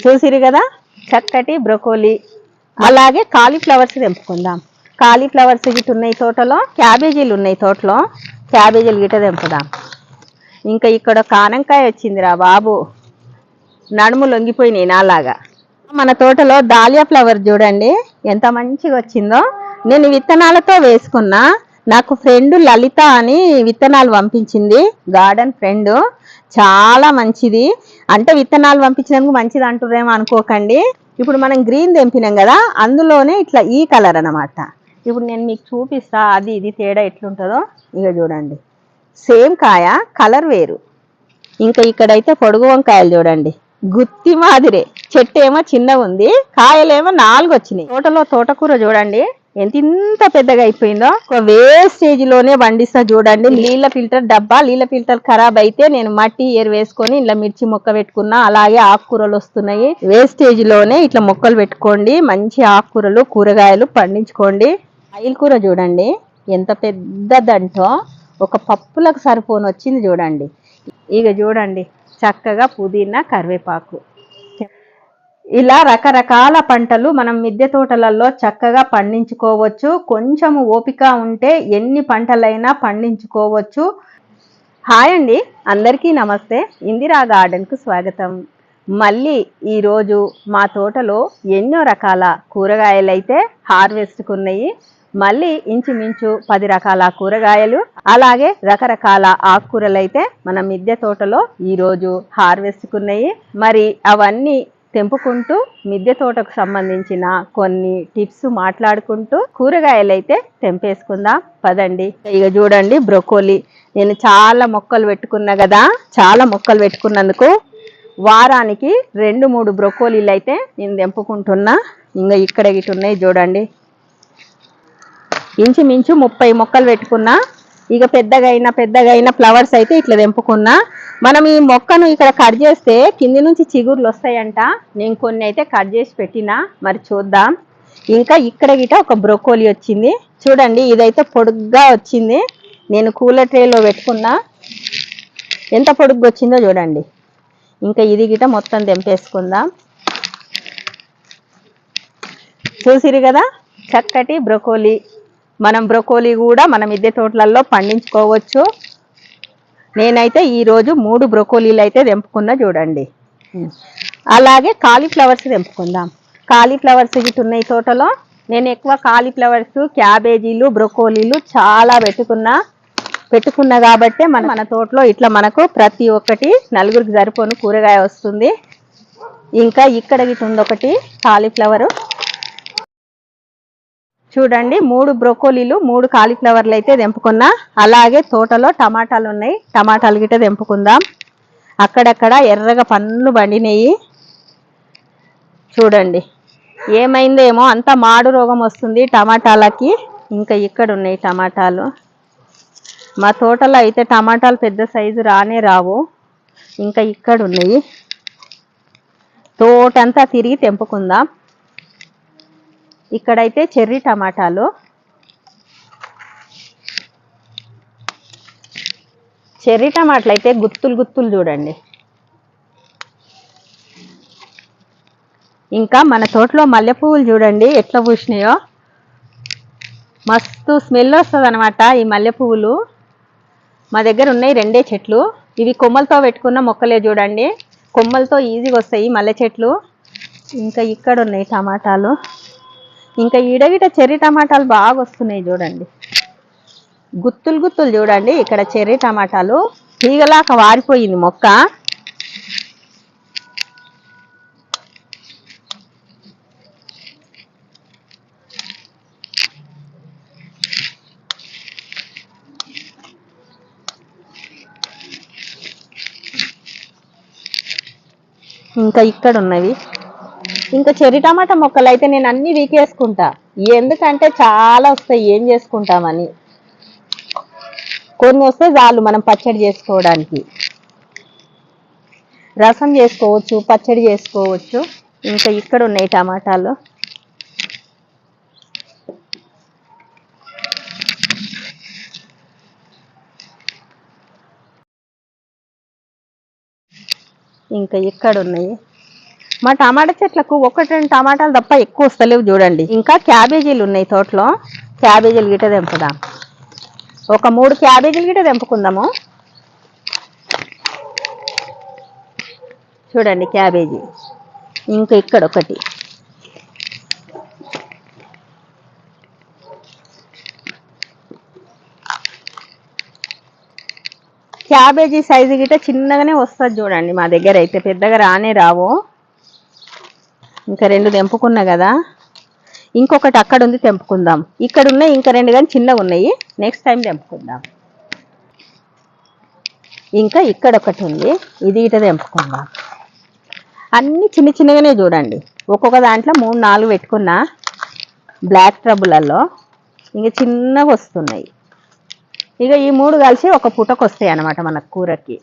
చూసిరు కదా? చక్కటి బ్రొకోలీ. అలాగే కాలీఫ్లవర్స్ తెంపుకుందాం. కాలీఫ్లవర్స్ గిట్ ఉన్నాయి తోటలో క్యాబేజీలు ఉన్నాయి తోటలో. క్యాబేజీలు గిట్ట తెంపుదాం. ఇంకా ఇక్కడ కానంకాయ వచ్చిందిరా బాబు. నడుము లొంగిపోయినాయి నాలాగా. మన తోటలో దాలియా ఫ్లవర్ చూడండి ఎంత మంచిగా వచ్చిందో. నేను విత్తనాలతో వేసుకున్నా. నాకు ఫ్రెండ్ లలిత అని విత్తనాలు పంపించింది. గార్డెన్ ఫ్రెండ్ చాలా మంచిది. అంటే విత్తనాలు పంపించినందుకు మంచిది అంటుర్రేమో అనుకోకండి. ఇప్పుడు మనం గ్రీన్ తెంపినాం కదా అందులోనే ఇట్లా ఈ కలర్ అన్నమాట. ఇప్పుడు నేను మీకు చూపిస్తా అది ఇది తేడా ఎట్లుంటుందో. ఇక చూడండి. సేమ్ కాయ కలర్ వేరు. ఇంకా ఇక్కడైతే పొడుగు వంకాయలు చూడండి. గుత్తి మాదిరే. చెట్టు ఏమో చిన్నగా ఉంది కాయలేమో నాలుగు వచ్చినాయి తోటలో తోటకూర చూడండి. ఎంత ఇంత పెద్దగా అయిపోయిందో? ఒక వేస్టేజ్లోనే పండిస్తా చూడండి. నీళ్ళ ఫిల్టర్ డబ్బా నీళ్ళ ఫిల్టర్ ఖరాబ్ అయితే నేను మట్టి ఎరు వేసుకొని ఇలా మిర్చి మొక్క పెట్టుకున్నా. అలాగే ఆకుకూరలు వస్తున్నాయి. వేస్టేజ్లోనే ఇట్లా మొక్కలు పెట్టుకోండి. మంచి ఆకుకూరలు కూరగాయలు పండించుకోండి. ఆయిల్ కూర చూడండి. ఎంత పెద్దదంటో. ఒక పప్పులకు సరిపోని వచ్చింది చూడండి. ఇక చూడండి. చక్కగా పుదీనా కరివేపాకు. ఇలా రకరకాల పంటలు మనం మిద్దె తోటలలో చక్కగా పండించుకోవచ్చు. కొంచెము ఓపిక ఉంటే ఎన్ని పంటలైనా పండించుకోవచ్చు. హాయ్ అండి. అందరికీ నమస్తే. ఇందిరా గార్డెన్కు స్వాగతం. మళ్ళీ ఈరోజు మా తోటలో ఎన్నో రకాల కూరగాయలు అయితే హార్వెస్ట్కున్నాయి. మళ్ళీ ఇంచుమించు పది రకాల కూరగాయలు అలాగే రకరకాల ఆకుకూరలు అయితే మన మిద్దె తోటలో ఈరోజు హార్వెస్ట్కున్నాయి. మరి అవన్నీ తెంపుకుంటూ మిద్దె తోటకు సంబంధించిన కొన్ని టిప్స్ మాట్లాడుకుంటూ కూరగాయలు అయితే తెంపేసుకుందాం. పదండి. ఇక చూడండి బ్రొకోలీ. నేను చాలా మొక్కలు పెట్టుకున్నా కదా చాలా మొక్కలు పెట్టుకున్నందుకు వారానికి రెండు మూడు బ్రొకోలీలు అయితే నేను తెంపుకుంటున్నా. ఇంకా ఇక్కడ ఇటు ఉన్నాయి చూడండి. ఇంచుమించు ముప్పై మొక్కలు పెట్టుకున్నా. ఇక పెద్దగా అయిన పెద్దగా ఫ్లవర్స్ అయితే ఇట్లా తెంపుకున్నా. మనం ఈ మొక్కను ఇక్కడ కట్ చేస్తే కింది నుంచి చిగుర్లు వస్తాయంట. నేను కొన్ని అయితే కట్ చేసి పెట్టినా మరి చూద్దాం. ఇంకా ఇక్కడ గిట ఒక బ్రొకోలీ వచ్చింది. చూడండి ఇదైతే పొడుగ్గా వచ్చింది. నేను కూలర్ ట్రేలో పెట్టుకున్నా. ఎంత పొడుగ్గా వచ్చిందో చూడండి. ఇంకా ఇది గిట మొత్తం తెంపేసుకుందాం. చూసిరు కదా? చక్కటి బ్రొకోలీ. మనం బ్రొకోలీ కూడా మన మిద్దె తోటలలో పండించుకోవచ్చు. నేనైతే ఈరోజు మూడు బ్రొకోలీలు అయితే తెంపుకున్నా చూడండి. అలాగే కాలీఫ్లవర్స్ తెంపుకుందాం. కాలీఫ్లవర్స్ ఇటు ఉన్నాయి తోటలో. నేను ఎక్కువ కాలీఫ్లవర్స్ క్యాబేజీలు బ్రొకోలీలు చాలా పెట్టుకున్నా. పెట్టుకున్నా కాబట్టి మన మన తోటలో ఇట్లా మనకు ప్రతి ఒక్కటి నలుగురికి సరిపోను కూరగాయ వస్తుంది. ఇంకా ఇక్కడ ఇటు ఉంది ఒకటి కాలీఫ్లవర్. చూడండి మూడు బ్రొకోలీలు మూడు కాలీఫ్లవర్లు అయితే తెంపుకున్నా. అలాగే తోటలో టమాటాలు ఉన్నాయి. టమాటాలు గిట్ట తెంపుకుందాం. అక్కడక్కడ ఎర్రగా పండ్లు పండినాయి. చూడండి. ఏమైందేమో అంత మాడు రోగం వస్తుంది టమాటాలకి. ఇంకా ఇక్కడ ఉన్నాయి టమాటాలు. మా తోటలో అయితే టమాటాలు పెద్ద సైజు రానే రావు. ఇంకా ఇక్కడ ఉన్నాయి. తోటంతా తిరిగి తెంపుకుందాం. ఇక్కడైతే చెర్రీ టమాటాలు. చెర్రీ టమాటాలు అయితే గుత్తులు గుత్తులు చూడండి. ఇంకా మన తోటలో మల్లెపువ్వులు చూడండి ఎట్లా పూసినాయో. మస్తు స్మెల్ వస్తుంది అనమాట ఈ మల్లెపువ్వులు మా దగ్గర ఉన్నాయి రెండే చెట్లు. ఇవి కొమ్మలతో పెట్టుకున్న మొక్కలే చూడండి. కొమ్మలతో ఈజీగా వస్తాయి మల్లె చెట్లు. ఇంకా ఇక్కడ ఉన్నాయి టమాటాలు. ఇంకా ఈడగిట చెర్రీ టమాటాలు బాగా వస్తున్నాయి చూడండి. గుత్తులు గుత్తులు చూడండి. ఇక్కడ చెర్రీ టమాటాలు తీగలాక వారిపోయింది మొక్క. ఇంకా ఇక్కడ ఉన్నవి ఇంకా చెర్రీ టమాటా మొక్కలు అయితే నేను అన్ని వీకేసుకుంటా. ఎందుకంటే చాలా వస్తాయి ఏం చేసుకుంటామని. కొన్ని వస్తే చాలు మనం పచ్చడి చేసుకోవడానికి. రసం చేసుకోవచ్చు పచ్చడి చేసుకోవచ్చు. ఇంకా ఇక్కడ ఉన్నాయి టమాటాలు. ఇంకా ఇక్కడ ఉన్నాయి. మా టమాటా చెట్లకు ఒకటి రెండు టమాటాలు తప్ప ఎక్కువ వస్తలేవు చూడండి. ఇంకా క్యాబేజీలు ఉన్నాయి తోటలో. క్యాబేజీలు గిట్ట తెంపుదాం. ఒక మూడు క్యాబేజీలు గిట్ట తెంపుకుందాము. చూడండి క్యాబేజీ. ఇంకా ఇక్కడ ఒకటి. క్యాబేజీ సైజు గిట్ట చిన్నగానే వస్తుంది చూడండి మా దగ్గర. అయితే పెద్దగా రానే రావు. ఇంకా రెండు తెంపుకున్నా కదా. ఇంకొకటి అక్కడ ఉంది తెంపుకుందాం. ఇక్కడ ఉన్నాయి ఇంకా రెండు కానీ చిన్నగా ఉన్నాయి. నెక్స్ట్ టైం తెంపుకుందాం. ఇంకా ఇక్కడ ఒకటి ఉంది ఇది ఇట తెంపుకుందాం. అన్నీ చిన్న చిన్నగానే చూడండి. ఒక్కొక్క దాంట్లో మూడు నాలుగు పెట్టుకున్నా బ్లాక్ ట్రబులలో ఇంకా చిన్నగా వస్తున్నాయి. ఇక ఈ మూడు కలిసి ఒక పుటకు వస్తాయి అన్నమాట మన కూరకి.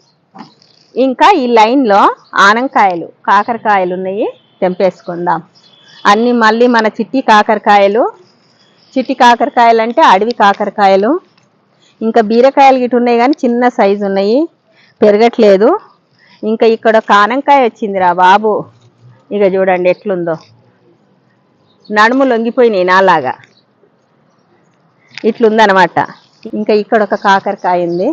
ఇంకా ఈ లైన్లో ఆనంకాయలు కాకరకాయలు ఉన్నాయి. తెంపేసుకుందాం. అన్నీ మళ్ళీ మన చిట్టి కాకరకాయలు. చిట్టి కాకరకాయలు అంటే అడవి కాకరకాయలు. ఇంకా బీరకాయలు గిట్ ఉన్నాయి కానీ చిన్న సైజు ఉన్నాయి. పెరగట్లేదు. ఇంకా ఇక్కడ ఒక ఆనంకాయ వచ్చిందిరా బాబు. ఇక చూడండి ఎట్లుందో. నడుము లొంగిపోయినాయి నాలాగా. ఇట్లుందనమాట. ఇంకా ఇక్కడ ఒక కాకరకాయ ఉంది.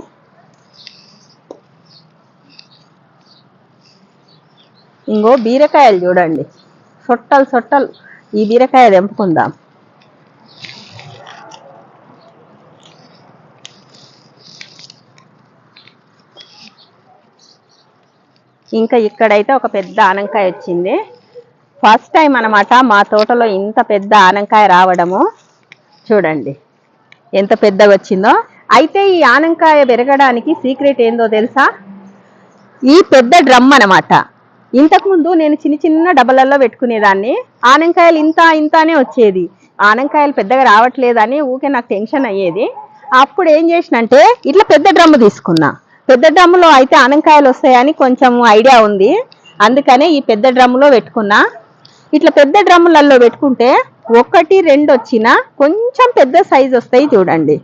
ఇంకో బీరకాయలు చూడండి. సొట్టలు సొట్టలు. ఈ బీరకాయ తెంపుకుందాం. ఇంకా ఇక్కడైతే ఒక పెద్ద ఆనంకాయ వచ్చింది. ఫస్ట్ టైం అనమాట మా తోటలో ఇంత పెద్ద ఆనంకాయ రావడము. చూడండి. ఎంత పెద్దగా వచ్చిందో. అయితే ఈ ఆనంకాయ పెరగడానికి సీక్రెట్ ఏందో తెలుసా? ఈ పెద్ద డ్రమ్ అన్నమాట. ఇంతకుముందు నేను చిన్న చిన్న డబ్బలల్లో పెట్టుకునేదాన్ని. ఆనంకాయలు ఇంత ఇంతనే వచ్చేది. ఆనంకాయలు పెద్దగా రావట్లేదని ఊకే నాకు టెన్షన్ అయ్యేది. అప్పుడు ఏం చేసినంటే ఇట్లా పెద్ద డ్రమ్ము తీసుకున్నా. పెద్ద డ్రమ్ములో అయితే ఆనంకాయలు వస్తాయని కొంచెం ఐడియా ఉంది. అందుకనే ఈ పెద్ద డ్రమ్ములో పెట్టుకున్నా. ఇట్లా పెద్ద డ్రమ్ములలో పెట్టుకుంటే ఒకటి రెండు వచ్చినా కొంచెం పెద్ద సైజు వస్తాయి చూడండి.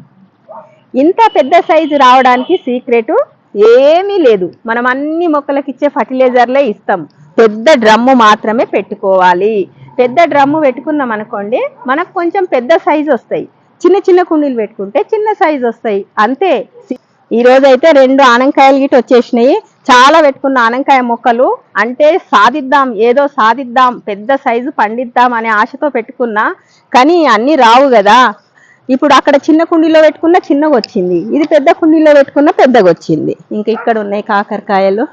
ఇంత పెద్ద సైజు రావడానికి సీక్రెట్ ఏమీ లేదు. మనం అన్ని మొక్కలకి ఇచ్చే ఫర్టిలైజర్లే ఇస్తాం. పెద్ద డ్రమ్ము మాత్రమే పెట్టుకోవాలి. పెద్ద డ్రమ్ము పెట్టుకున్నాం అనుకోండి మనకు కొంచెం పెద్ద సైజు వస్తాయి. చిన్న చిన్న కుండీలు పెట్టుకుంటే చిన్న సైజు వస్తాయి. అంతే. ఈరోజు అయితే రెండు ఆనంకాయలు గిట్ వచ్చేసినాయి. చాలా పెట్టుకున్న ఆనంకాయ మొక్కలు అంటే సాధిద్దాం ఏదో సాధిద్దాం పెద్ద సైజు పండిద్దాం అనే ఆశతో పెట్టుకున్నా కానీ అన్నీ రావు కదా. ఇప్పుడు అక్కడ చిన్న కుండీలో పెట్టుకున్న చిన్నగా వచ్చింది ఇది పెద్ద కుండీలో పెట్టుకున్న పెద్దగా వచ్చింది ఇంకా ఇక్కడ ఉన్నాయి కాకరకాయలు.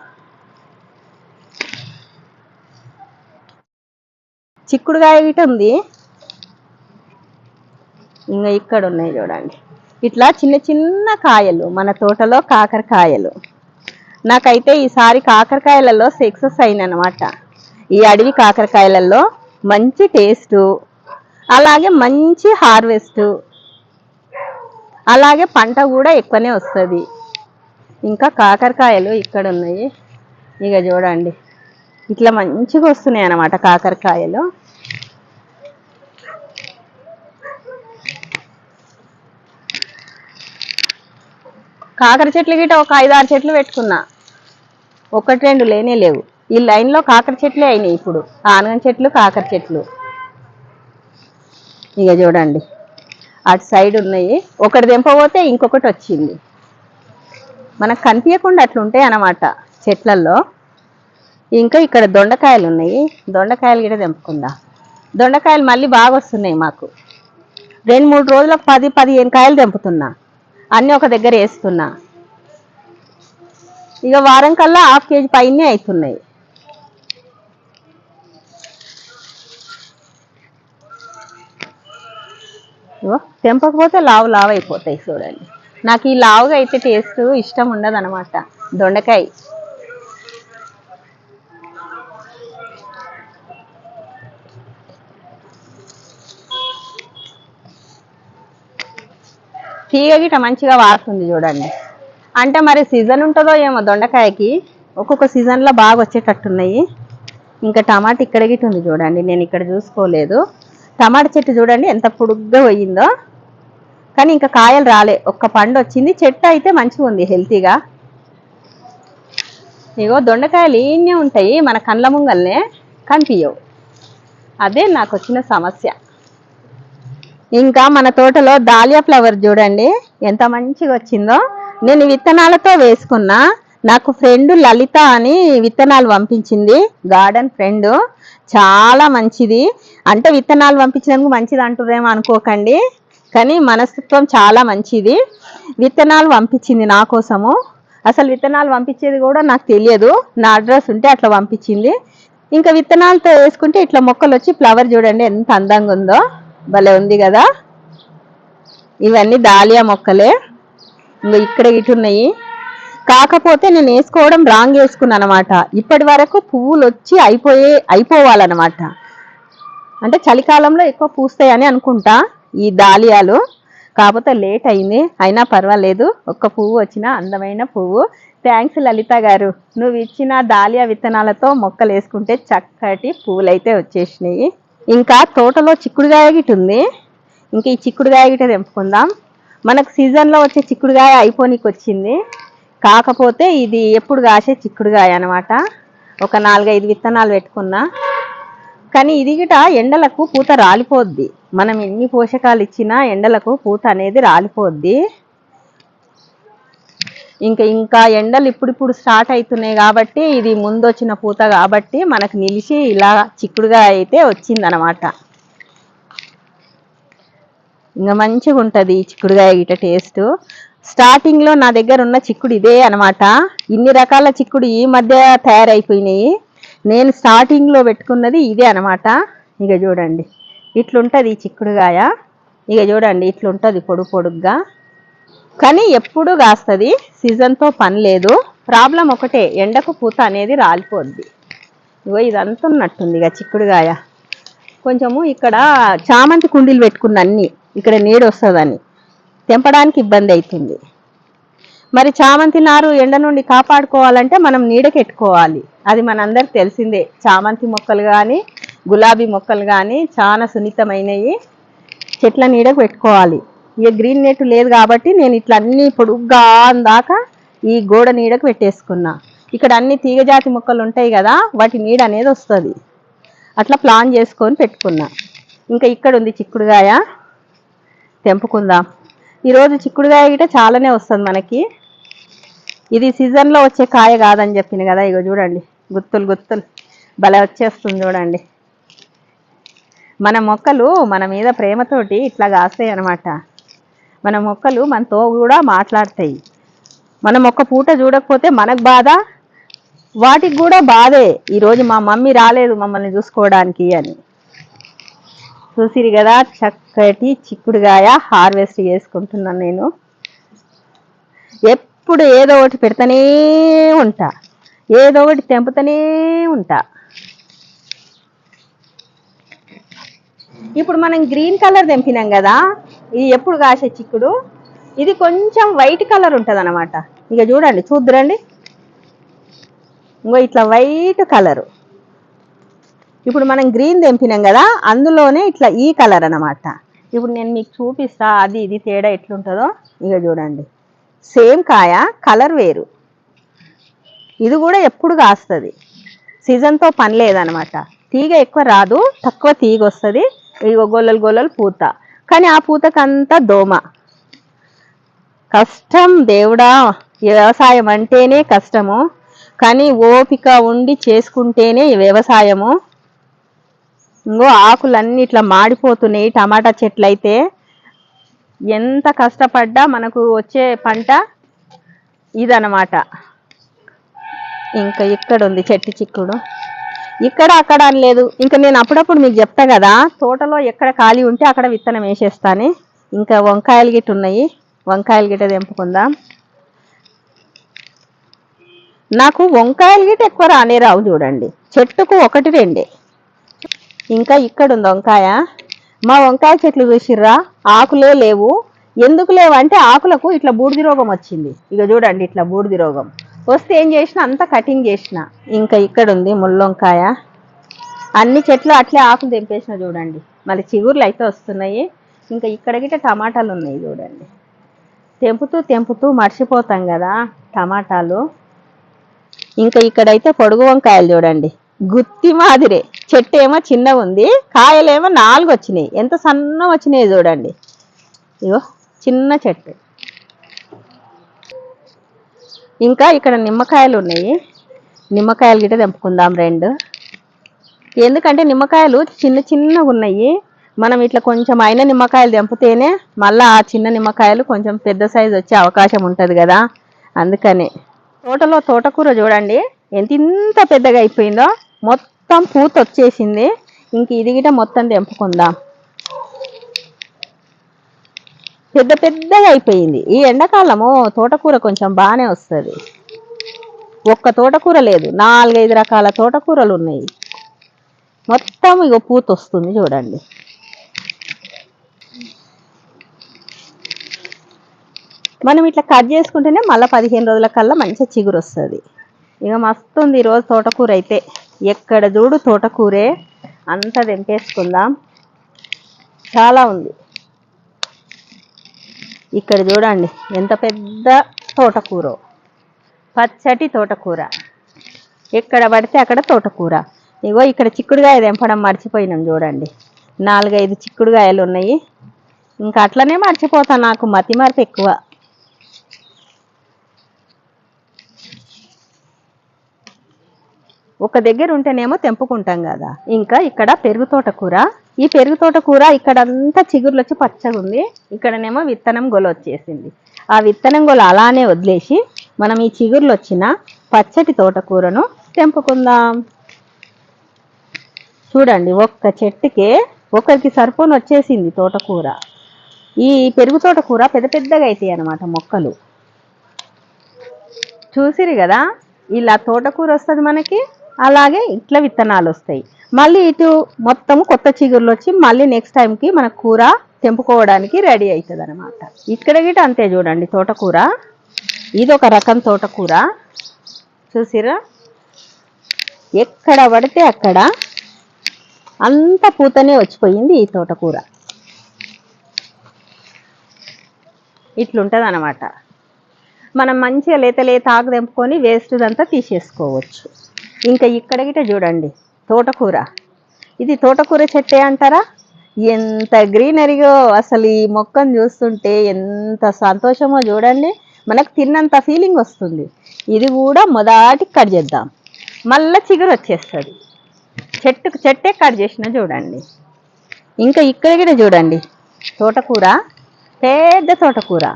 చిక్కుడుకాయ ఇటు ఉంది. ఇంకా ఇక్కడ ఉన్నాయి చూడండి. ఇట్లా చిన్న చిన్న కాయలు మన తోటలో కాకరకాయలు. నాకైతే ఈసారి కాకరకాయలలో సక్సెస్ అయిందనమాట ఈ అడవి కాకరకాయలలో మంచి టేస్టు అలాగే మంచి హార్వెస్ట్. అలాగే పంట కూడా ఎక్కువనే వస్తుంది. ఇంకా కాకరకాయలు ఇక్కడ ఉన్నాయి. ఇక చూడండి. ఇట్లా మంచిగా వస్తున్నాయి అన్నమాట కాకరకాయలు. కాకర చెట్లు గిట్ట ఒక ఐదు ఆరు చెట్లు పెట్టుకున్నా. ఒకటి రెండు లేనే లేవు. ఈ లైన్లో కాకర చెట్లే అయినాయి ఇప్పుడు. ఆనగం చెట్లు కాకర చెట్లు. ఇక చూడండి. అటు సైడ్ ఉన్నాయి. ఒకటి తెంపబోతే ఇంకొకటి వచ్చింది. మనకు కనిపించకుండా అట్లుంటాయి అన్నమాట చెట్లల్లో. ఇంకా ఇక్కడ దొండకాయలు ఉన్నాయి. దొండకాయలు కూడా తెంపుకుందా. దొండకాయలు మళ్ళీ బాగా వస్తున్నాయి మాకు. రెండు మూడు రోజులకు పది పదిహేను కాయలు తెంపుతున్నా. అన్నీ ఒక దగ్గర వేస్తున్నా. ఇక వారం కల్లా హాఫ్ కేజీ పైనే అవుతున్నాయి. తెంపకపోతే లావు లావు అయిపోతాయి చూడండి. నాకు ఈ లావుగా అయితే టేస్ట్ ఇష్టం ఉండదు అనమాట దొండకాయ. తీగ గిట మంచిగా వారుతుంది చూడండి. అంటే మరి సీజన్ ఉంటుందో ఏమో దొండకాయకి. ఒక్కొక్క సీజన్లో బాగా వచ్చేటట్టున్నాయి. ఇంకా టమాటా ఇక్కడ గిట్ ఉంది చూడండి నేను ఇక్కడ చూసుకోలేదు. టమాటా చెట్టు చూడండి ఎంత పొడుగ్గా పోయిందో. కానీ ఇంకా కాయలు రాలే. ఒక్క పండు వచ్చింది. చెట్టు అయితే మంచిగా ఉంది హెల్తీగా. ఇగో దొండకాయలు ఈయనే ఉంటాయి మన కండ్ల ముంగల్నే కనిపించవు అదే నాకు వచ్చిన సమస్య. ఇంకా మన తోటలో దాలియా ఫ్లవర్ చూడండి ఎంత మంచిగా వచ్చిందో. నేను విత్తనాలతో వేసుకున్నా. నాకు ఫ్రెండ్ లలిత అని విత్తనాలు పంపించింది. గార్డెన్ ఫ్రెండ్ చాలా మంచిది. అంటే విత్తనాలు పంపించినందుకు మంచిది అంటుర్రేమో అనుకోకండి. కానీ మనస్తత్వం చాలా మంచిది. విత్తనాలు పంపించింది నా కోసము. అసలు విత్తనాలు పంపించేది కూడా నాకు తెలియదు. నా అడ్రస్ ఉంటే అట్లా పంపించింది. ఇంకా విత్తనాలతో వేసుకుంటే ఇట్లా మొక్కలు వచ్చి ఫ్లవర్ చూడండి ఎంత అందంగా ఉందో. భలే ఉంది కదా. ఇవన్నీ దాలియా మొక్కలే. ఇంకా ఇక్కడ ఇటు ఉన్నాయి కాకపోతే నేను వేసుకోవడం రాంగ్ వేసుకున్నాను అనమాట ఇప్పటి వరకు పువ్వులు వచ్చి అయిపోయే అయిపోవాలన్నమాట. అంటే చలికాలంలో ఎక్కువ పూస్తాయని అనుకుంటా ఈ దాలియాలు. కాకపోతే లేట్ అయింది. అయినా పర్వాలేదు. ఒక్క పువ్వు వచ్చిన అందమైన పువ్వు. థ్యాంక్స్ లలిత గారు. నువ్వు ఇచ్చిన దాలియా విత్తనాలతో మొక్కలు వేసుకుంటే చక్కటి పువ్వులైతే వచ్చేసినాయి. ఇంకా తోటలో చిక్కుడుగాయ గిట్ ఉంది ఇంకా ఈ చిక్కుడుగాయ గిట తెంపుకుందాం. మనకు సీజన్లో వచ్చే చిక్కుడుగాయ అయిపోనీకి వచ్చింది కాకపోతే ఇది ఎప్పుడు కాసే చిక్కుడుగాయ అనమాట ఒక నాలుగైదు విత్తనాలు పెట్టుకున్నా. కానీ ఇది గిట ఎండలకు పూత రాలిపోద్ది. మనం ఎన్ని పోషకాలు ఇచ్చినా ఎండలకు పూత అనేది రాలిపోద్ది. ఇంకా ఇంకా ఎండలు ఇప్పుడిప్పుడు స్టార్ట్ అవుతున్నాయి కాబట్టి ఇది ముందు వచ్చిన పూత కాబట్టి మనకు నిలిచి ఇలా చిక్కుడుగా అయితే వచ్చిందనమాట ఇంకా మంచిగా ఉంటుంది ఈ చిక్కుడుగాయ గిట టేస్ట్. స్టార్టింగ్లో నా దగ్గర ఉన్న చిక్కుడు ఇదే అన్నమాట. ఇన్ని రకాల చిక్కుడు ఈ మధ్య తయారైపోయినాయి. నేను స్టార్టింగ్లో పెట్టుకున్నది ఇదే అన్నమాట. ఇక చూడండి. ఇట్లుంటది ఈ చిక్కుడుగాయ ఇక చూడండి ఇట్లుంటది పొడు పొడుగ్గా. కానీ ఎప్పుడు కాస్తుంది? సీజన్తో పని లేదు. ప్రాబ్లం ఒకటే ఎండకు పూత అనేది రాలిపోద్ది. ఇగో ఇదంతా ఉన్నట్టుంది ఇక చిక్కుడుగాయ కొంచెము ఇక్కడ చామంతి కుండీలు పెట్టుకున్న అన్ని ఇక్కడ నీడు వస్తుందని తెంపడానికి ఇబ్బంది అవుతుంది మరి చామంతి నారు ఎండ నుండి కాపాడుకోవాలంటే మనం నీడకెట్టుకోవాలి అది మనందరికి తెలిసిందే. చామంతి మొక్కలు కానీ గులాబీ మొక్కలు కానీ చాలా సున్నితమైనవి చెట్ల నీడకు పెట్టుకోవాలి. ఇక గ్రీన్ నెట్ లేదు కాబట్టి నేను ఇట్లా అన్ని పొడుగ్గా దాకా ఈ గోడ నీడకు పెట్టేసుకున్నా. ఇక్కడ అన్ని తీగజాతి మొక్కలు ఉంటాయి కదా వాటి నీడ అనేది వస్తుంది. అట్లా ప్లాన్ చేసుకొని పెట్టుకున్నా. ఇంకా ఇక్కడ ఉంది చిక్కుడుగాయ. తెంపుకుందాం. ఈరోజు చిక్కుడుగాయ గిట చాలానే వస్తుంది మనకి. ఇది సీజన్లో వచ్చే కాయ కాదని చెప్పింది కదా ఇగో చూడండి. గుత్తులు గుత్తులు. భలే వచ్చేస్తుంది చూడండి. మన మొక్కలు మన మీద ప్రేమతోటి ఇట్లా కాస్తాయి అన్నమాట. మన మొక్కలు మనతో కూడా మాట్లాడతాయి. మనం ఒక్క పూట చూడకపోతే మనకు బాధ వాటికి కూడా బాధే. ఈరోజు మా మమ్మీ రాలేదు మమ్మల్ని చూసుకోవడానికి అని. చూసిరు కదా చక్కటి చిక్కుడుగాయ హార్వెస్ట్ చేసుకుంటున్నాను నేను. ఎప్పుడు ఏదో ఒకటి పెడతానే ఉంటా. ఏదో ఒకటి తెంపుతూనే ఉంటా. ఇప్పుడు మనం గ్రీన్ కలర్ తెంపినాం కదా ఇది ఎప్పుడు కాసే చిక్కుడు? ఇది కొంచెం వైట్ కలర్ ఉంటుంది అనమాట ఇక చూడండి చూద్దురండి. ఇంకో ఇట్లా వైట్ కలరు. ఇప్పుడు మనం గ్రీన్ తెంపినాం కదా అందులోనే ఇట్లా ఈ కలర్ అన్నమాట. ఇప్పుడు నేను మీకు చూపిస్తా అది ఇది తేడా ఎట్లుంటుందో. ఇక చూడండి. సేమ్ కాయ కలర్ వేరు. ఇది కూడా ఎప్పుడు కాస్తుంది. సీజన్తో పని లేదనమాట తీగ ఎక్కువ రాదు తక్కువ తీగ వస్తుంది. ఇగో గొల్లలు గొల్లలు పూత. కానీ ఆ పూతకంతా దోమ. కష్టం దేవుడా వ్యవసాయం అంటేనే కష్టము. కానీ ఓపిక ఉండి చేసుకుంటేనే వ్యవసాయము. ఇంకో ఆకులన్నీ ఇట్లా మాడిపోతున్నాయి టమాటా చెట్లు అయితే ఎంత కష్టపడ్డా మనకు వచ్చే పంట ఇదనమాట. ఇంకా ఇక్కడ ఉంది చెట్టు చిక్కుడు? ఇక్కడ అక్కడ అని లేదు. ఇంకా నేను అప్పుడప్పుడు మీకు చెప్తా కదా తోటలో ఎక్కడ ఖాళీ ఉంటే అక్కడ విత్తనం వేసేస్తాను. ఇంకా వంకాయలు గిట్ట ఉన్నాయి. వంకాయలు గిట్ట తెంపుకుందాం. నాకు వంకాయలు గిట్ట ఎక్కువ రానే రావు చూడండి. చెట్టుకు ఒకటి రెండే. ఇంకా ఇక్కడ ఉంది వంకాయ. మా వంకాయ చెట్లు చూసిర్రా? ఆకులే లేవు. ఎందుకు లేవంటే ఆకులకు ఇట్లా బూడిది రోగం వచ్చింది. ఇక చూడండి ఇట్లా బూడిది రోగం. వస్తే ఏం చేసిన అంతా కటింగ్ చేసిన. ఇంకా ఇక్కడ ఉంది ముళ్ళొంకాయ అన్ని చెట్లు అట్లే ఆకులు తెంపేసిన చూడండి. మళ్ళీ చిగుర్లు అయితే వస్తున్నాయి. ఇంకా ఇక్కడ గిట్ట టమాటాలు ఉన్నాయి చూడండి. తెంపుతూ తెంపుతూ మర్చిపోతాం కదా టమాటాలు. ఇంకా ఇక్కడైతే పొడుగు వంకాయలు చూడండి. గుత్తి మాదిరే. చెట్టు ఏమో చిన్నగా ఉంది కాయలేమో నాలుగు వచ్చినాయి ఎంత సన్నం వచ్చినాయి చూడండి. ఇగో చిన్న చెట్టు. ఇంకా ఇక్కడ నిమ్మకాయలు ఉన్నాయి నిమ్మకాయలు గిట్ట తెంపుకుందాం రెండు. ఎందుకంటే నిమ్మకాయలు చిన్న చిన్నగా ఉన్నాయి మనం ఇట్లా కొంచెం అయిన నిమ్మకాయలు తెంపితేనే మళ్ళీ ఆ చిన్న నిమ్మకాయలు కొంచెం పెద్ద సైజు వచ్చే అవకాశం ఉంటుంది కదా. అందుకని. తోటలో తోటకూర చూడండి. ఎంత ఇంత పెద్దగా అయిపోయిందో. మొత్తం పూత వచ్చేసింది ఇంక ఇది గిట మొత్తం తెంపుకుందాం. పెద్ద పెద్దగా అయిపోయింది. ఈ ఎండాకాలము తోటకూర కొంచెం బాగానే వస్తుంది. ఒక్క తోటకూర లేదు. నాలుగైదు రకాల తోటకూరలు ఉన్నాయి. మొత్తం ఇక పూత వస్తుంది చూడండి. మనం ఇట్లా కట్ చేసుకుంటేనే మళ్ళీ పదిహేను రోజుల కల్లా మంచిగా చిగురు వస్తుంది ఇక మస్తు ఉంది ఈరోజు తోటకూర అయితే. ఎక్కడ చూడు తోటకూరే? అంతా తెంపేసుకుందాం. చాలా ఉంది. ఇక్కడ చూడండి ఎంత పెద్ద తోటకూర. పచ్చటి తోటకూర. ఎక్కడ పడితే అక్కడ తోటకూర. ఇగో ఇక్కడ చిక్కుడుగాయ తెంపడం మర్చిపోయినాం చూడండి. నాలుగైదు చిక్కుడుగాయలు ఉన్నాయి. ఇంకా అట్లనే మర్చిపోతా నాకు మతి మరపు ఎక్కువ. ఒక దగ్గర ఉంటేనేమో తెంపుకుంటాం కదా. ఇంకా ఇక్కడ పెరుగు తోటకూర ఈ పెరుగు తోటకూర ఇక్కడంతా చిగురులు వచ్చి పచ్చగా ఉంది. ఇక్కడనేమో విత్తనం గొల వచ్చేసింది. ఆ విత్తనం గొల అలానే వదిలేసి మనం ఈ చిగుర్లు వచ్చిన పచ్చటి తోటకూరను తెంపుకుందాం. చూడండి ఒక్క చెట్టుకే ఒకరికి సరిపోని వచ్చేసింది తోటకూర ఈ పెరుగు తోటకూర పెద్ద పెద్దగా అవుతాయి అన్నమాట మొక్కలు. చూసిరు కదా ఇలా తోటకూర వస్తుంది మనకి. అలాగే ఇట్లా విత్తనాలు వస్తాయి. మళ్ళీ ఇటు మొత్తం కొత్త చిగురులు వచ్చి మళ్ళీ నెక్స్ట్ టైంకి మన కూర తెంపుకోవడానికి రెడీ అవుతుంది అనమాట ఇక్కడ గిట అంతే చూడండి తోటకూర. ఇది ఒక రకం తోటకూర. చూసిరా ఎక్కడ పడితే అక్కడ అంత పూతనే వచ్చిపోయింది ఈ తోటకూర. ఇట్లుంటుంది అనమాట మనం మంచిగా లేత లేత ఆకు తెంపుకొని వేస్ట్ అంతా తీసేసుకోవచ్చు. ఇంకా ఇక్కడ గిట చూడండి తోటకూర. ఇది తోటకూర చెట్టే అంటారా? ఎంత గ్రీనరీగో అసలు ఈ మొక్కను చూస్తుంటే ఎంత సంతోషమో చూడండి. మనకు తిన్నంత ఫీలింగ్ వస్తుంది. ఇది కూడా మొదటి కట్ చేద్దాం. మళ్ళీ చిగురు వచ్చేస్తుంది. చెట్టుకు చెట్టే కట్ చేసిన చూడండి. ఇంకా ఇక్కడ కూడా చూడండి తోటకూర. పెద్ద తోటకూర.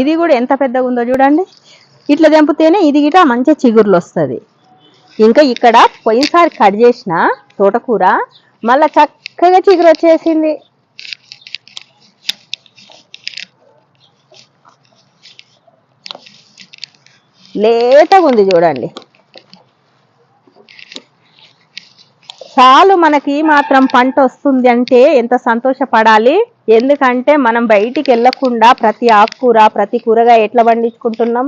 ఇది కూడా ఎంత పెద్దగా ఉందో చూడండి. ఇట్లా తెంపితేనే ఇది గిట మంచి చిగుర్లు వస్తుంది ఇంకా ఇక్కడ పోయినసారి కట్ చేసిన తోటకూర మళ్ళా చక్కగా చిగురు వచ్చేసింది లేతగా ఉంది చూడండి. చాలు మనకి మాత్రం పంట వస్తుంది అంటే ఎంత సంతోషపడాలి? ఎందుకంటే మనం బయటికి వెళ్ళకుండా ప్రతి ఆకుకూర ప్రతి కూరగాయ ఎట్లా పండించుకుంటున్నాం?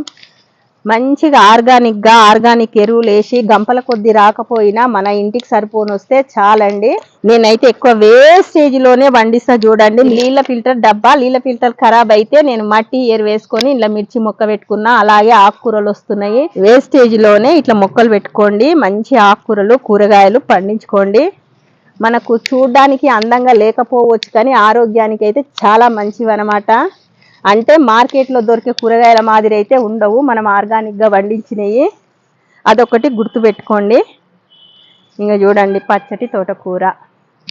మంచిగా ఆర్గానిక్గా ఆర్గానిక్ ఎరువులు వేసి గంపల కొద్ది రాకపోయినా మన ఇంటికి సరిపోని వస్తే చాలండి. నేనైతే ఎక్కువ వేస్టేజ్లోనే వండిస్తా చూడండి. నీళ్ళ ఫిల్టర్ డబ్బా నీళ్ళ ఫిల్టర్ ఖరాబ్ అయితే నేను మట్టి ఎరు వేసుకొని ఇలా మిర్చి మొక్క పెట్టుకున్నా అలాగే ఆకుకూరలు వస్తున్నాయి. వేస్టేజ్లోనే ఇట్లా మొక్కలు పెట్టుకోండి. మంచి ఆకుకూరలు కూరగాయలు పండించుకోండి. మనకు చూడడానికి అందంగా లేకపోవచ్చు కానీ ఆరోగ్యానికి అయితే చాలా మంచివన్నమాట. అంటే మార్కెట్లో దొరికే కూరగాయల మాదిరి అయితే ఉండవు. మనం ఆర్గానిక్గా పండించినవి అదొకటి గుర్తుపెట్టుకోండి. ఇంకా చూడండి పచ్చటి తోటకూర.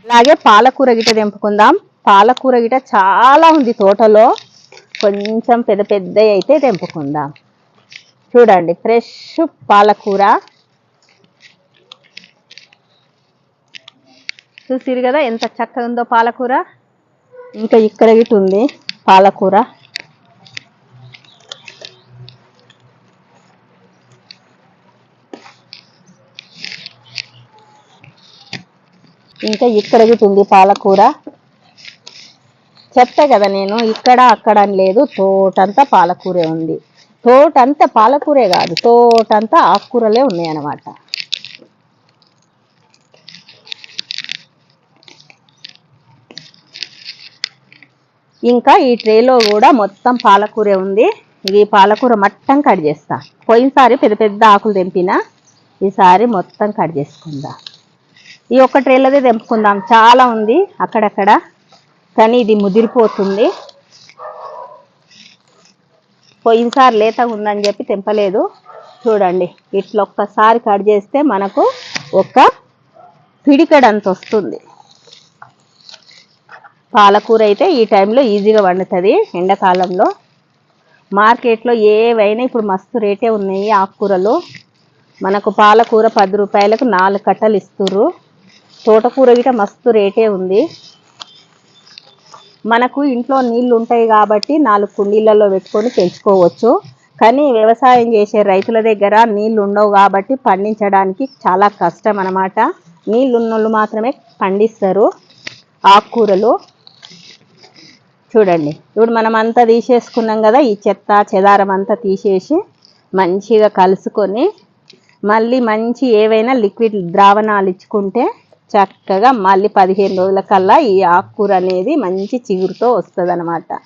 అలాగే పాలకూర గిట తెంపుకుందాం. పాలకూర గిట చాలా ఉంది తోటలో. కొంచెం పెద్ద పెద్ద అయితే తెంపుకుందాం. చూడండి ఫ్రెష్ పాలకూర. చూసిరు కదా ఎంత చక్కగా ఉందో పాలకూర? ఇంకా ఇక్కడ గిట్ ఉంది పాలకూర. ఇంకా ఇక్కడ ఉంది పాలకూర. చెప్తా కదా నేను ఇక్కడ అక్కడ అని లేదు తోటంతా పాలకూరే ఉంది. తోటంతా పాలకూరే కాదు తోటంతా ఆకుకూరలే ఉన్నాయి అన్నమాట ఇంకా ఈ ట్రేలో కూడా మొత్తం పాలకూరే ఉంది. ఇది పాలకూర మొత్తం కట్ చేస్తా. పోయినసారి పెద్ద పెద్ద ఆకులు తెంపిన ఈసారి మొత్తం కట్ చేసుకుందా. ఈ ఒక్క ట్రేలదే తెంపుకుందాం. చాలా ఉంది అక్కడక్కడ కానీ ఇది ముదిరిపోతుంది. పోయినసారి లేతగా ఉందని చెప్పి తెంపలేదు. చూడండి ఇట్లా ఒక్కసారి కట్ చేస్తే మనకు ఒక పిడికడంత వస్తుంది పాలకూర అయితే ఈ టైంలో ఈజీగా వండుతుంది ఎండాకాలంలో. మార్కెట్లో ఏవైనా ఇప్పుడు మస్తు రేటే ఉన్నాయి ఆకుకూరలు. మనకు పాలకూర పది రూపాయలకు నాలుగు కట్టలు ఇస్తుర్రు. తోటకూర గిట మస్తు రేటే ఉంది. మనకు ఇంట్లో నీళ్ళు ఉంటాయి కాబట్టి నాలుగు కుండీలలో పెట్టుకొని పెంచుకోవచ్చు. కానీ వ్యవసాయం చేసే రైతుల దగ్గర నీళ్ళు ఉండవు కాబట్టి పండించడానికి చాలా కష్టం అన్నమాట నీళ్ళు ఉన్నోళ్ళు మాత్రమే పండిస్తారు ఆకుకూరలు. చూడండి ఇప్పుడు మనం అంతా తీసేసుకున్నాం కదా ఈ చెత్త చెదారం అంతా తీసేసి మంచిగా కలుసుకొని మళ్ళీ మంచి ఏవైనా లిక్విడ్ ద్రావణాలు ఇచ్చుకుంటే చక్కగా మళ్ళీ పదిహేను రోజుల కల్లా ఈ ఆకుకూర అనేది మంచి చిగురుతో వస్తుంది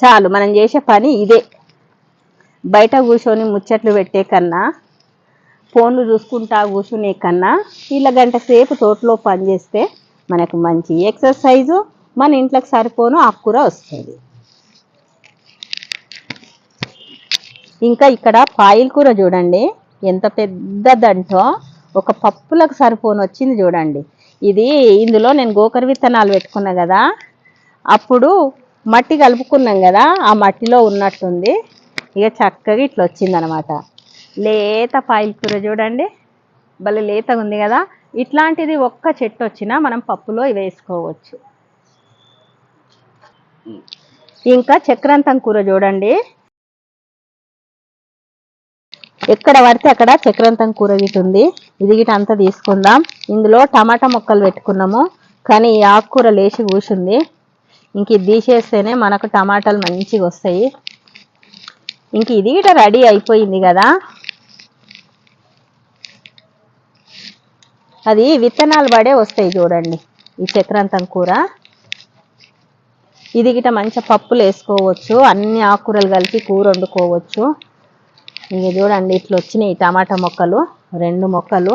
చాలు మనం చేసే పని ఇదే. బయట కూర్చొని ముచ్చట్లు పెట్టే కన్నా ఫోన్లు చూసుకుంటా కూర్చునే కన్నా ఇలా గంట సేపు తోటలో పని చేస్తే మనకు మంచి ఎక్సర్సైజు మన ఇంట్లోకి సరిపోను ఆకుకూర వస్తుంది. ఇంకా ఇక్కడ పాయిల్ కూర చూడండి ఎంత పెద్దదంటో ఒక పప్పులకు సరిపోను వచ్చింది చూడండి. ఇది ఇందులో నేను గోకర విత్తనాలు పెట్టుకున్నా కదా అప్పుడు మట్టి కలుపుకున్నాం కదా ఆ మట్టిలో ఉన్నట్టుంది. ఇక చక్కగా ఇట్లా వచ్చింది అనమాట లేత పాయిల్ కూర చూడండి. భలే లేతగా ఉంది కదా. ఇట్లాంటిది ఒక్క చెట్టు వచ్చినా మనం పప్పులో వేసుకోవచ్చు. ఇంకా చక్రాంతం కూర చూడండి. ఎక్కడ పడితే అక్కడ చక్రాంతం కూర గిట ఉంది ఇది గిట అంతా తీసుకుందాం. ఇందులో టమాటా మొక్కలు పెట్టుకున్నాము. కానీ ఈ ఆకుకూర లేచి కూర్చుంది ఇంక ఇది తీసేస్తేనే మనకు టమాటాలు మంచిగా వస్తాయి. ఇంక ఇది గిట రెడీ అయిపోయింది కదా. అది విత్తనాలు పడే వస్తాయి చూడండి. ఈ చక్రాంతం కూర. ఇది గిట మంచి పప్పులు వేసుకోవచ్చు. అన్ని ఆకుకూరలు కలిపి కూర వండుకోవచ్చు. ఇక చూడండి ఇట్లా వచ్చినాయి టమాటా మొక్కలు రెండు మొక్కలు.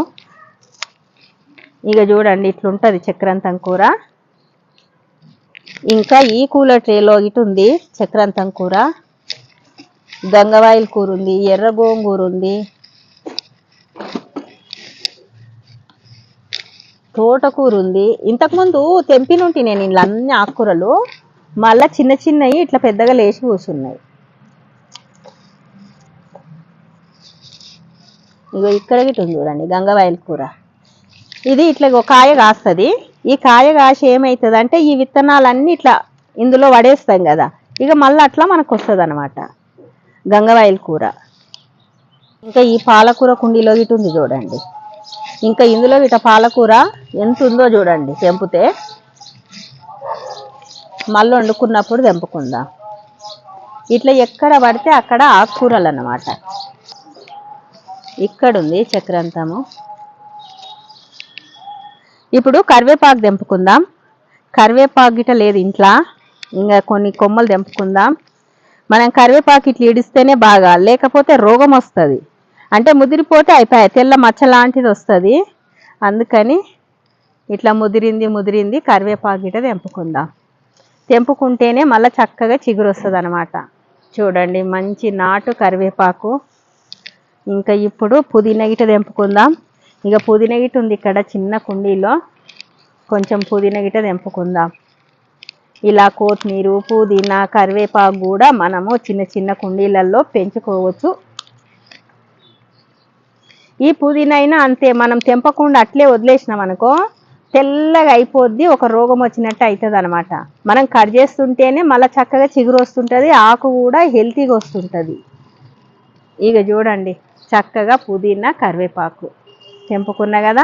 ఇక చూడండి ఇట్లుంటుంది చక్రాంతం కూర. ఇంకా ఈ కూలర్ ట్రేలో ఇటు ఉంది చక్రాంతం కూర. గంగవాయిల్ కూర ఉంది ఎర్ర గోంగూర ఉంది. తోటకూర ఉంది. ఇంతకుముందు తెంపినుంటి నేను ఇలా అన్ని ఆకుకూరలు. మళ్ళీ చిన్న చిన్నవి ఇట్లా పెద్దగా లేచి కూర్చున్నాయి ఇగో ఇక్కడ గిట్ట ఉంది చూడండి గంగవాయల కూర. ఇది ఇట్లా ఒక కాయ కాస్తుంది. ఈ కాయ కాసి ఏమవుతుంది అంటే ఈ విత్తనాలన్నీ ఇట్లా ఇందులో పడేస్తాం కదా ఇక మళ్ళీ అట్లా మనకు వస్తుంది అనమాట గంగవాయల కూర. ఇంకా ఈ పాలకూర కుండీలో గిట్ట ఉంది చూడండి. ఇంకా ఇందులో ఇట పాలకూర ఎంత ఉందో చూడండి తెంపితే. మళ్ళీ వండుకున్నప్పుడు తెంపుకుందాం. ఇట్లా ఎక్కడ పడితే అక్కడ ఆకుకూరలు అన్నమాట. ఇక్కడ ఉంది చక్రాంతము. ఇప్పుడు కరివేపాకు తెంపుకుందాం. కరివేపాకు గిట లేదు ఇంట్లో. ఇంకా కొన్ని కొమ్మలు తెంపుకుందాం. మనం కరివేపాకు ఇట్లా ఇడిస్తేనే బాగా లేకపోతే రోగం వస్తుంది. అంటే ముదిరిపోతే అయిపోయాయి తెల్ల మచ్చ లాంటిది వస్తుంది. అందుకని ఇట్లా ముదిరింది ముదిరింది కరివేపాకు గిట తెంపుకుందాం. తెంపుకుంటేనే మళ్ళీ చక్కగా చిగురు వస్తుంది చూడండి మంచి నాటు కరివేపాకు. ఇంకా ఇప్పుడు పుదీనా గిట తెంపుకుందాం. ఇక పుదీనా గిట ఉంది ఇక్కడ చిన్న కుండీలో. కొంచెం పుదీనా గిట తెంపుకుందాం. ఇలా కొత్తిమీరు పుదీనా కరివేపాకు కూడా మనము చిన్న చిన్న కుండీలలో పెంచుకోవచ్చు. ఈ పుదీనా అయినా అంతే మనం తెంపకుండా అట్లే వదిలేసినాం అనుకో తెల్లగా అయిపోద్ది ఒక రోగం వచ్చినట్టు అవుతుంది అనమాట మనం కట్ చేస్తుంటేనే మళ్ళీ చక్కగా చిగురు వస్తుంటుంది ఆకు కూడా హెల్తీగా వస్తుంటుంది. ఇక చూడండి. చక్కగా పుదీనా కరివేపాకు తెంపుకున్నా కదా.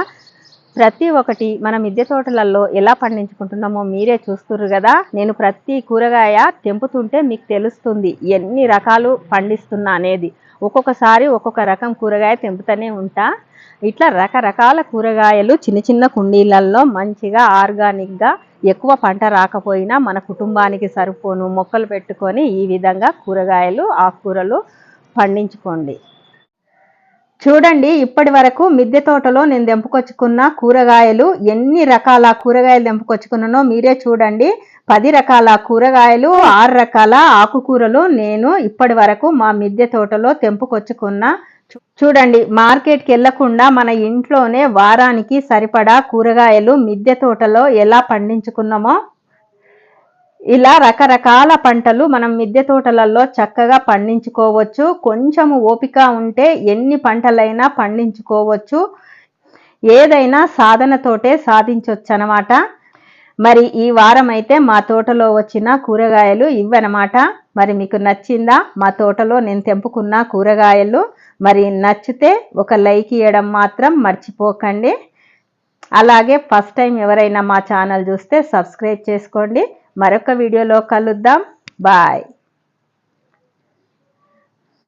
ప్రతి ఒక్కటి మన మిద్దె తోటలలో ఎలా పండించుకుంటున్నామో మీరే చూస్తుర్రు కదా. నేను ప్రతి కూరగాయ తెంపుతుంటే మీకు తెలుస్తుంది ఎన్ని రకాలు పండిస్తున్నా అనేది. ఒక్కొక్కసారి ఒక్కొక్క రకం కూరగాయ తెంపుతూనే ఉంటా. ఇట్లా రకరకాల కూరగాయలు చిన్న చిన్న కుండీలలో మంచిగా ఆర్గానిక్గా ఎక్కువ పంట రాకపోయినా మన కుటుంబానికి సరిపోను మొక్కలు పెట్టుకొని ఈ విధంగా కూరగాయలు ఆకుకూరలు పండించుకోండి. చూడండి ఇప్పటి వరకు మిద్దె తోటలో నేను తెంపుకొచ్చుకున్న కూరగాయలు ఎన్ని రకాల కూరగాయలు తెంపుకొచ్చుకున్నానో మీరే చూడండి. పది రకాల కూరగాయలు ఆరు రకాల ఆకుకూరలు నేను ఇప్పటి వరకు మా మిద్దె తోటలో తెంపుకొచ్చుకున్న. చూ- చూడండి మార్కెట్కి వెళ్ళకుండా మన ఇంట్లోనే వారానికి సరిపడా కూరగాయలు మిద్దె తోటలో ఎలా పండించుకున్నామో ఇలా రకరకాల పంటలు మనం మిద్దె తోటలలో చక్కగా పండించుకోవచ్చు. కొంచెము ఓపిక ఉంటే ఎన్ని పంటలైనా పండించుకోవచ్చు. ఏదైనా సాధనతోటే సాధించవచ్చు అనమాట మరి ఈ వారం అయితే మా తోటలో వచ్చిన కూరగాయలు ఇవ్వనమాట. మరి మీకు నచ్చిందా? మా తోటలో నేను తెంపుకున్న కూరగాయలు. మరి నచ్చితే ఒక లైక్ ఇవ్వడం మాత్రం మర్చిపోకండి. అలాగే ఫస్ట్ టైం ఎవరైనా మా ఛానల్ చూస్తే సబ్స్క్రైబ్ చేసుకోండి. మరొక వీడియోలో కలుద్దాం. బాయ్.